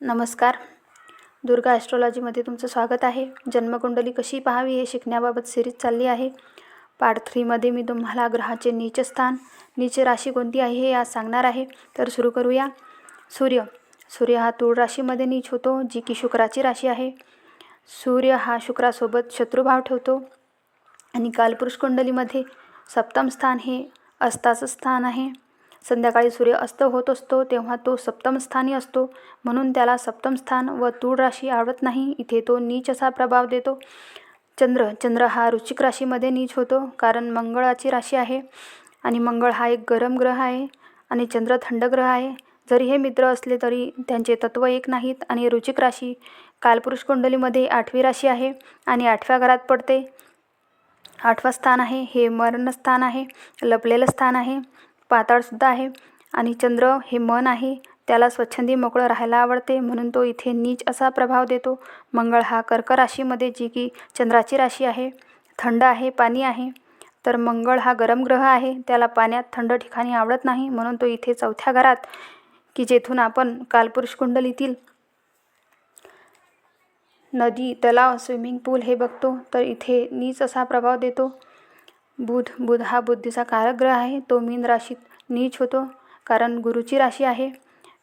नमस्कार. दुर्गा ॲस्ट्रॉलॉजीमध्ये तुमचं स्वागत आहे. जन्मकुंडली कशी पाहावी हे शिकण्याबाबत सिरीज चालली आहे. पार्ट थ्रीमध्ये मी तुम्हाला ग्रहाचे नीच स्थान नीच राशी कोणती आहे हे आज सांगणार आहे. तर सुरू करूया. सूर्य. सूर्य हा तूळ राशीमध्ये नीच होतो जी की शुक्राची राशी आहे. सूर्य हा शुक्रासोबत शत्रुभाव ठेवतो. आणि कालपुरुष कुंडलीमध्ये सप्तम स्थान हे अस्ताचं स्थान आहे. संध्याकाळी सूर्य अस्त होत असतो तेव्हा तो सप्तम स्थानी असतो. म्हणून त्याला सप्तम स्थान व तूळ राशी आवडत नाही. इथे तो नीच असा प्रभाव देतो. चंद्र चंद्र हा रुचिक राशीमध्ये नीच होतो कारण मंगळाची राशी आहे आणि मंगळ हा एक गरम ग्रह आहे आणि चंद्र थंड ग्रह आहे. जरी हे मित्र असले तरी त्यांचे तत्त्व एक नाहीत आणि रुचिक राशी कालपुरुष कुंडलीमध्ये आठवी राशी आहे आणि आठव्या घरात पडते. आठवं स्थान आहे हे मरणस्थान आहे लपलेलं स्थान आहे. पाताळसुद्धा आहे. आणि चंद्र हे मन आहे. त्याला स्वच्छंदी मोकळं राहायला आवडते. म्हणून तो इथे नीच असा प्रभाव देतो. मंगळ हा कर्क राशीमध्ये जी की चंद्राची राशी आहे. थंड आहे पाणी आहे. तर मंगळ हा गरम ग्रह आहे. त्याला पाण्यात थंड ठिकाणी आवडत नाही. म्हणून तो इथे चौथ्या घरात की जेथून आपण कालपुरुष कुंडलीतील नदी तलाव स्विमिंग पूल हे बघतो तर इथे नीच असा प्रभाव देतो. बुध बुध हा बुद्धीचा कारक ग्रह आहे. तो मीन राशीत नीच होतो कारण गुरुची राशी आहे.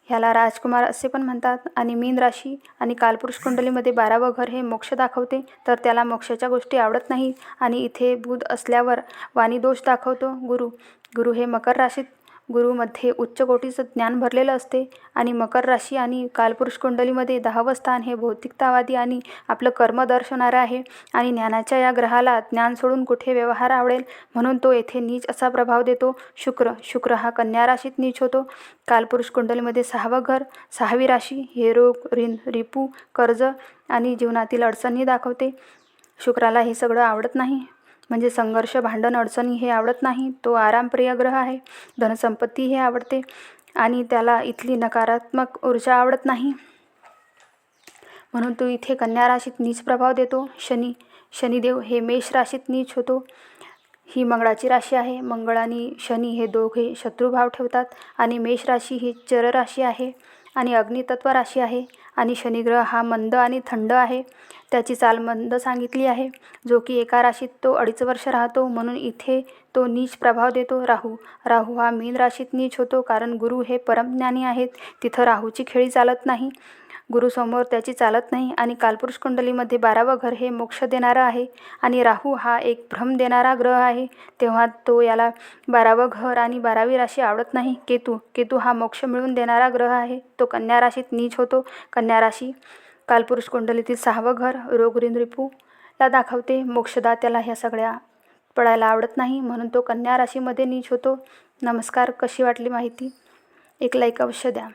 ह्याला राजकुमार असे पण म्हणतात. आणि मीन राशी आणि कालपुरुष कुंडलीमध्ये बारावं घर हे मोक्ष दाखवते तर त्याला मोक्षाच्या गोष्टी आवडत नाही आणि इथे बुध असल्यावर वाणी दोष दाखवतो. गुरु गुरु हे मकर राशीत गुरुमध्ये उच्च कोटीचं ज्ञान भरलेलं असते आणि मकर राशी आणि कालपुरुष कुंडलीमध्ये दहावं स्थान हे भौतिकतावादी आणि आपलं कर्म दर्शवणारं आहे. आणि ज्ञानाच्या या ग्रहाला ज्ञान सोडून कुठे व्यवहार आवडेल? म्हणून तो येथे नीच असा प्रभाव देतो. शुक्र शुक्र हा कन्या राशीत नीच होतो. कालपुरुष कुंडलीमध्ये सहावं घर सहावी राशी हे रोग रिन रिपू कर्ज आणि जीवनातील अडचणी दाखवते. शुक्राला हे सगळं आवडत नाही. म्हणजे संघर्ष भांडण अडचणी हे आवडत नाही. तो आरामप्रिय ग्रह आहे. धनसंपत्ती हे आवडते. आणि त्याला इथली नकारात्मक ऊर्जा आवडत नाही. म्हणून तो इथे कन्या राशीत नीच प्रभाव देतो. शनी शनिदेव हे मेष राशीत नीच होतो. ही मंगळाची राशी आहे. मंगळ आणि शनी हे दोघे शत्रुभाव ठेवतात. आणि मेष राशी ही चर राशी आहे. आणि अग्नितत्व राशी आहे. आणि शनिग्रह हा मंद आणि थंड आहे. त्याची चाल मंद सांगितली आहे. जो की एका राशीत तो अडीच वर्ष राहतो म्हणून इथे तो नीच प्रभाव देतो. राहू राहू हा मीन राशीत नीच होतो कारण गुरु हे परमज्ञानी आहेत. तिथं राहूची खेळी चालत नाही. गुरुसमोर त्याची चालत नाही आणि कालपुरुष कुंडलीमध्ये बारावं घर हे मोक्ष देणारं आहे आणि राहू हा एक भ्रम देणारा ग्रह आहे. तेव्हा तो याला बारावं घर आणि बारावी राशी आवडत नाही. केतू केतू हा मोक्ष मिळवून देणारा ग्रह आहे. तो कन्या राशीत नीच होतो. कन्या राशी कालपुरुष कुंडलीतील सहावं घर रिपू रिपूला दाखवते मोक्षदात्याला ह्या सगळ्या पडायला आवडत नाही म्हणून तो कन्या राशीमध्ये नीच होतो. नमस्कार कशी वाटली माहिती? एक लाईक अवश्य द्या.